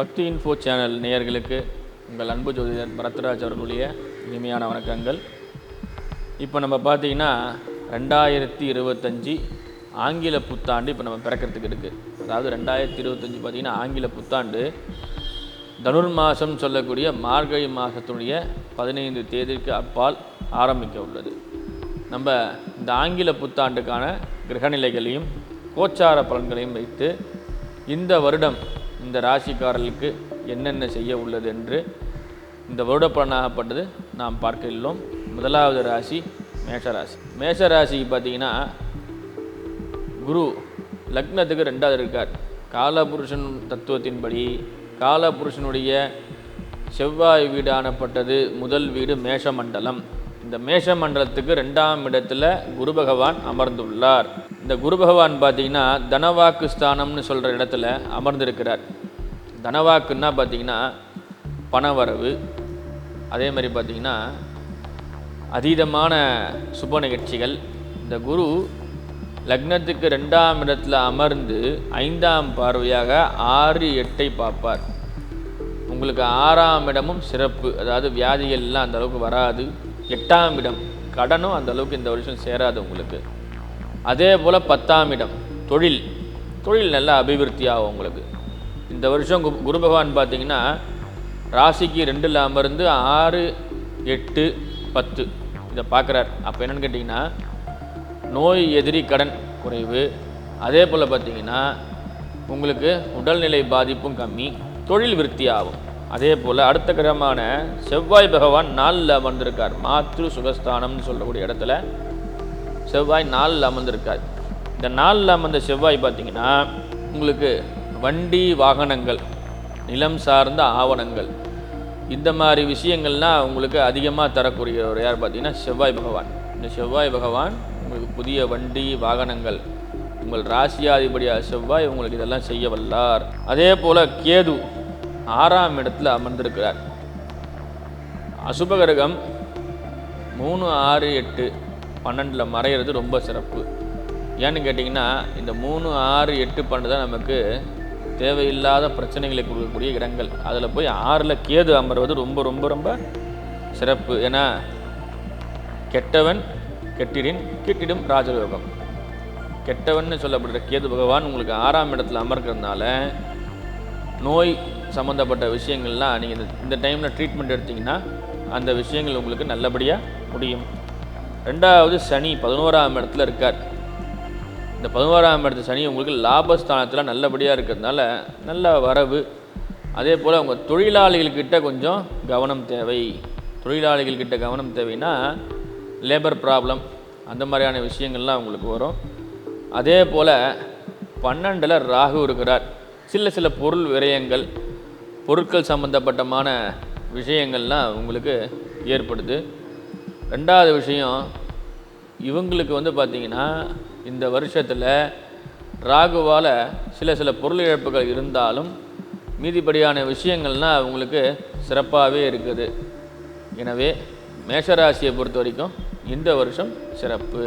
பக்தி info channel நேயர்களுக்கு உங்கள் அன்பு ஜோதிடர் பரத்ராஜ் அவர்களுடைய இனிமையான வணக்கங்கள். இப்போ நம்ம பார்த்தீங்கன்னா ரெண்டாயிரத்தி இருபத்தஞ்சி ஆங்கில புத்தாண்டு இப்போ நம்ம பிறக்கிறதுக்கு இருக்குது அதாவது ரெண்டாயிரத்தி இருபத்தஞ்சி பார்த்திங்கன்னா ஆங்கில புத்தாண்டு. தனுர் மாதம் சொல்லக்கூடிய மார்கழி மாதத்துடைய பதினைந்து தேதிக்கு அப்பால் ஆரம்பிக்க உள்ளது. நம்ம இந்த ஆங்கில புத்தாண்டுக்கான கிரகநிலைகளையும் கோச்சார பலன்களையும் வைத்து இந்த வருடம் இந்த ராசிக்காரர்களுக்கு என்னென்ன செய்ய உள்ளது என்று இந்த வருடப்பலனாகப்பட்டது நாம் பார்க்க உள்ளோம். முதலாவது ராசி மேஷராசி. மேஷராசிக்கு பார்த்தீங்கன்னா குரு லக்னத்துக்கு ரெண்டாவது இருக்கார். காலபுருஷன் தத்துவத்தின்படி காலபுருஷனுடைய செவ்வாய் வீடு ஆனப்பட்டது முதல் வீடு மேஷமண்டலம். இந்த மேஷமண்டலத்துக்கு ரெண்டாம் இடத்துல குரு பகவான் அமர்ந்துள்ளார். இந்த குரு பகவான் பார்த்தீங்கன்னா தனவாக்கு ஸ்தானம்னு சொல்கிற இடத்துல அமர்ந்திருக்கிறார். தனவாக்குன்னா பார்த்தீங்கன்னா பணவரவு அதே மாதிரி பார்த்தீங்கன்னா அதீதமான சுப நிகழ்ச்சிகள். இந்த குரு லக்னத்துக்கு ரெண்டாம் இடத்துல அமர்ந்து ஐந்தாம் பார்வையாக ஆறு எட்டை பார்ப்பார். உங்களுக்கு ஆறாம் இடமும் சிறப்பு. அதாவது வியாதிகள் எல்லாம் வராது. எட்டாம் இடம். கடனும் அந்த அளவுக்கு இந்த வருஷம் சேராது உங்களுக்கு. அதே போல் பத்தாம் இடம். தொழில். தொழில் நல்லா அபிவிருத்தி ஆகும் உங்களுக்கு. இந்த வருஷம் கு- குரு பகவான் பார்த்தீங்கன்னா ராசிக்கு ரெண்டில் அமர்ந்து ஆறு எட்டு பத்து. இதை பார்க்குறார் அப்போ என்னன்னு கேட்டிங்கன்னா நோய் எதிரி கடன் குறைவு. அதே போல் பார்த்தீங்கன்னா உங்களுக்கு உடல்நிலை பாதிப்பும் கம்மி. தொழில் விருத்தி ஆகும். அதே போல் அடுத்த கிரகமான செவ்வாய் பகவான் நாலில் அமர்ந்திருக்கார். மாத்ரு சுகஸ்தானம்னு சொல்லக்கூடிய இடத்துல செவ்வாய் நாலில் அமர்ந்திருக்கார். இந்த நாலில் அமர்ந்த செவ்வாய் பார்த்தீங்கன்னா உங்களுக்கு வண்டி வாகனங்கள் நிலம் சார்ந்த ஆவணங்கள் இந்த மாதிரி விஷயங்கள்லாம் உங்களுக்கு அதிகமாக தரக்கூடியவர் யார் பார்த்தீங்கன்னா செவ்வாய் பகவான். இந்த செவ்வாய் பகவான் உங்களுக்கு புதிய வண்டி வாகனங்கள் உங்கள் ராசியாதிபதியாக செவ்வாய் உங்களுக்கு இதெல்லாம் செய்ய வல்லார். அதே போல் கேது ஆறாம் இடத்துல அமர்ந்திருக்கிறார். அசுபகிரகம் மூணு ஆறு எட்டு பன்னெண்டில் மறையிறது ரொம்ப சிறப்பு. ஏன்னு கேட்டிங்கன்னா இந்த மூணு ஆறு எட்டு பன்னெண்டு தான் நமக்கு தேவையில்லாத பிரச்சனைகளை கொடுக்கக்கூடிய இடங்கள் அதில் போய் ஆறில் கேது அமர்வது ரொம்ப ரொம்ப ரொம்ப சிறப்பு. ஏன்னா கெட்டவன் கெட்டிடின் கெட்டிடும் ராஜயோகம் கெட்டவன்னு சொல்லப்படுற கேது பகவான் உங்களுக்கு ஆறாம் இடத்துல அமர்க்கிறதுனால நோய் சம்மந்தப்பட்ட விஷயங்கள்லாம் நீங்கள் இந்த இந்த டைமில் ட்ரீட்மெண்ட் எடுத்தீங்கன்னா அந்த விஷயங்கள் உங்களுக்கு நல்லபடியாக முடியும். ரெண்டாவது சனி பதினோராம் இடத்துல இருக்கார். இந்த பதினோராம் இடத்து சனி உங்களுக்கு லாபஸ்தானத்தில் நல்லபடியாக இருக்கிறதுனால நல்ல வரவு. அதே போல் உங்கள் தொழிலாளிகள்கிட்ட கொஞ்சம் கவனம் தேவை. தொழிலாளிகள்கிட்ட கவனம் தேவைன்னா லேபர் ப்ராப்ளம் அந்த மாதிரியான விஷயங்கள்லாம் உங்களுக்கு வரும். அதே போல் பன்னெண்டில் ராகு இருக்கிறார். சில சில பொருள் விரயங்கள் பொருட்கள் சம்மந்தப்பட்டமான விஷயங்கள்லாம் உங்களுக்கு ஏற்படுது. ரெண்டாவது விஷயம் இவங்களுக்கு வந்து பார்த்திங்கன்னா இந்த வருஷத்தில் ராகுவால் சில சில பொருள் இழப்புகள் இருந்தாலும் மீதிப்படியான விஷயங்கள்னால் அவங்களுக்கு சிறப்பாகவே இருக்குது. எனவே மேஷராசியை பொறுத்த வரைக்கும் இந்த வருஷம் சிறப்பு.